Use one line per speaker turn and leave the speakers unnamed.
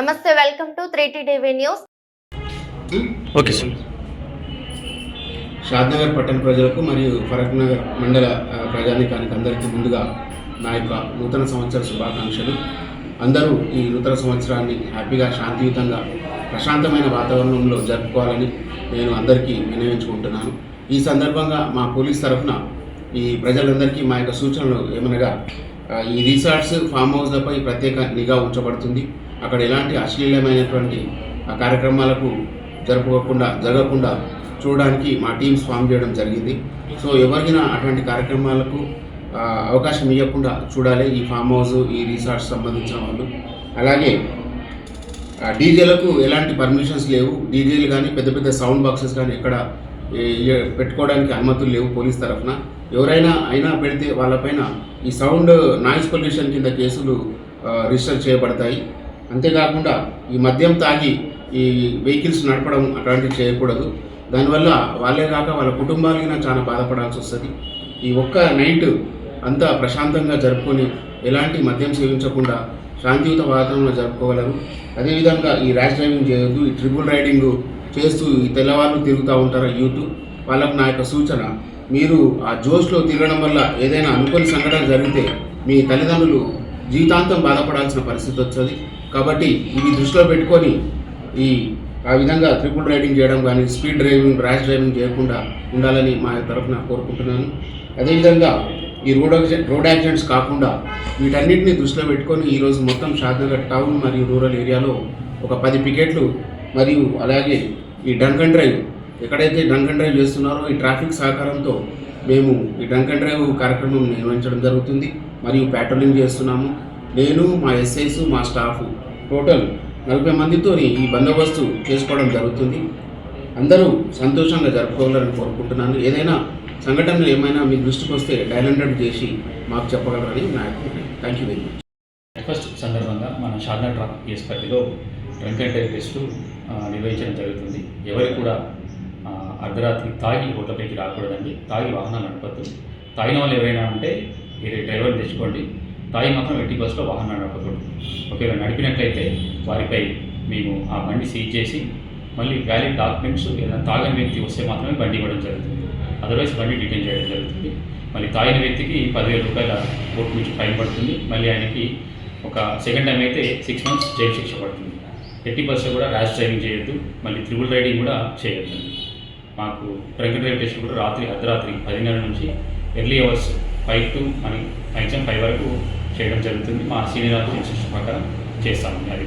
నమస్తే welcome to three TV news.
Okay sir.
Shadnagar పట్టణ ప్రజలకు మరియు ఫరక్ నగర్ మండల ప్రజానీకానికి అందరికీ ముందుగా నా యొక్క నూతన సంవత్సర శుభాకాంక్షలు. అందరూ ఈ నూతన సంవత్సరాన్ని హ్యాపీగా శాంతియుతంగా ప్రశాంతమైన వాతావరణంలో జరుపుకోవాలని నేను అందరికీ వినియోగించుకుంటున్నాను ఈ సందర్భంగా మా పోలీస్ తరఫున ఈ ప్రజలందరికీ మా యొక్క సూచనలు ఏమనగా ఈ రిసార్ట్స్ ఫామ్ హౌస్లపై ప్రత్యేక నిఘా ఉంచబడుతుంది. అక్కడ ఎలాంటి అశ్లీలమైనటువంటి ఆ కార్యక్రమాలకు జరుపుకోకుండా జరగకుండా చూడడానికి మా టీమ్స్ ఫామ్ చేయడం జరిగింది. సో ఎవరికైనా అటువంటి కార్యక్రమాలకు అవకాశం ఇవ్వకుండా చూడాలి ఈ ఫామ్ హౌస్ ఈ రిసార్ట్స్ సంబంధించిన వాళ్ళు. అలాగే డీజేలకు ఎలాంటి పర్మిషన్స్ లేవు. డీజేలు కానీ పెద్ద పెద్ద సౌండ్ బాక్సెస్ కానీ ఎక్కడ పెట్టుకోవడానికి అనుమతులు లేవు పోలీస్ తరఫున. ఎవరైనా అయినా పెడితే వాళ్ళపైన ఈ సౌండ్ నాయిస్ పొల్యూషన్ కింద కేసులు రిజిస్టర్ చేయబడతాయి. అంతేకాకుండా ఈ మద్యం తాగి ఈ వెహికల్స్ నడపడం అట్లాంటివి చేయకూడదు. దానివల్ల వాళ్ళే కాక వాళ్ళ కుటుంబాలకి చాలా బాధపడాల్సి వస్తుంది. ఈ ఒక్క నైట్ అంతా ప్రశాంతంగా జరుపుకొని ఎలాంటి మద్యం సేవించకుండా శాంతియుత వాతావరణంలో జరుపుకోగలరు. అదేవిధంగా ఈ ర్యాష్ డ్రైవింగ్ చేయొద్దు ఈ ట్రిపుల్ రైడింగ్ చేస్తూ ఈ తెల్లవాళ్ళు తిరుగుతూ ఉంటారు యూత్. వాళ్ళకు నా యొక్క సూచన మీరు ఆ జోష్లో తిరగడం వల్ల ఏదైనా అనుకోని సంఘటన జరిగితే మీ తల్లిదండ్రులు జీవితాంతం బాధపడాల్సిన పరిస్థితి వస్తుంది. కాబట్టి ఇవి దృష్టిలో పెట్టుకొని ఈ ఆ విధంగా ట్రిపుల్ రైడింగ్ చేయడం కానీ స్పీడ్ డ్రైవింగ్ ర్యాష్ డ్రైవింగ్ చేయకుండా ఉండాలని మా తరఫున కోరుకుంటున్నాను. అదేవిధంగా ఈ రోడ్ రోడ్ యాక్సిడెంట్స్ కాకుండా వీటన్నిటిని దృష్టిలో పెట్టుకొని ఈరోజు మొత్తం షాద్నగర్ టౌన్ మరియు రూరల్ ఏరియాలో ఒక పది పికెట్లు మరియు అలాగే ఈ డంక్ అండ్ డ్రైవ్ ఎక్కడైతే డంక్ అండ్ డ్రైవ్ చేస్తున్నారో ఈ ట్రాఫిక్ సహకారంతో మేము ఈ డంక్ అండ్ డ్రైవ్ కార్యక్రమం నిర్వహించడం జరుగుతుంది. మరియు ప్యాట్రోలింగ్ చేస్తున్నాము. నేను మా ఎస్ఐస్ మా స్టాఫ్ టోటల్ నలభై మందితో ఈ బందోబస్తు చేసుకోవడం జరుగుతుంది. అందరూ సంతోషంగా జరుపుకోవాలని కోరుకుంటున్నాను. ఏదైనా సంఘటనలు ఏమైనా మీ దృష్టికి వస్తే డైల్ హండ్రెడ్ చేసి మాకు చెప్పగలరని నా thank you very much
first సందర్భంగా మన షార్నా ట్రాఫిక్ కేసు పరిధిలో డ్రంక్ అండ్ డ్రైవ్ టెస్టు నిర్వహించడం జరుగుతుంది. ఎవరు కూడా అర్ధరాత్రి తాగి రోడ్లపైకి రాకూడదండి. తాగి వాహనాలు నడపద్దు. తాగిన వాళ్ళు ఎవరైనా ఉంటే మీరు డ్రైవర్ని తెచ్చుకోండి. తాగి మాత్రం ఎట్టి బస్సులో వాహనం నడపకూడదు. ఒకవేళ నడిపినట్లయితే వారిపై మేము ఆ బండి సీజ్ చేసి మళ్ళీ వ్యాలిడ్ డాక్యుమెంట్స్ ఏదైనా తాగని వ్యక్తి వస్తే మాత్రమే బండి ఇవ్వడం జరుగుతుంది. అదర్వైజ్ బండి డిటైన్ చేయడం జరుగుతుంది. మళ్ళీ తాగిన వ్యక్తికి పదివేల రూపాయల కోర్టు నుంచి ఫైన్ పడుతుంది. మళ్ళీ ఆయనకి ఒక సెకండ్ టైం అయితే సిక్స్ మంత్స్ జైలు శిక్ష పడుతుంది. ఎట్టి బస్సు కూడా ర్యాష్ డ్రైవింగ్ చేయొద్దు. మళ్ళీ త్రిబుల్ రైడింగ్ కూడా చేయొద్దు. మాకు డ్రంక్ డ్రైవ్ టెస్ట్ కూడా రాత్రి అర్ధరాత్రి పదిన్నర నుంచి ఎర్లీ అవర్స్ ఫైవ్ టు అని మ్యాక్సిమం ఫైవ్ వరకు చేయడం జరుగుతుంది. మా సీనియర్ ఆఫీసర్ ప్రకారం చేస్తాము అది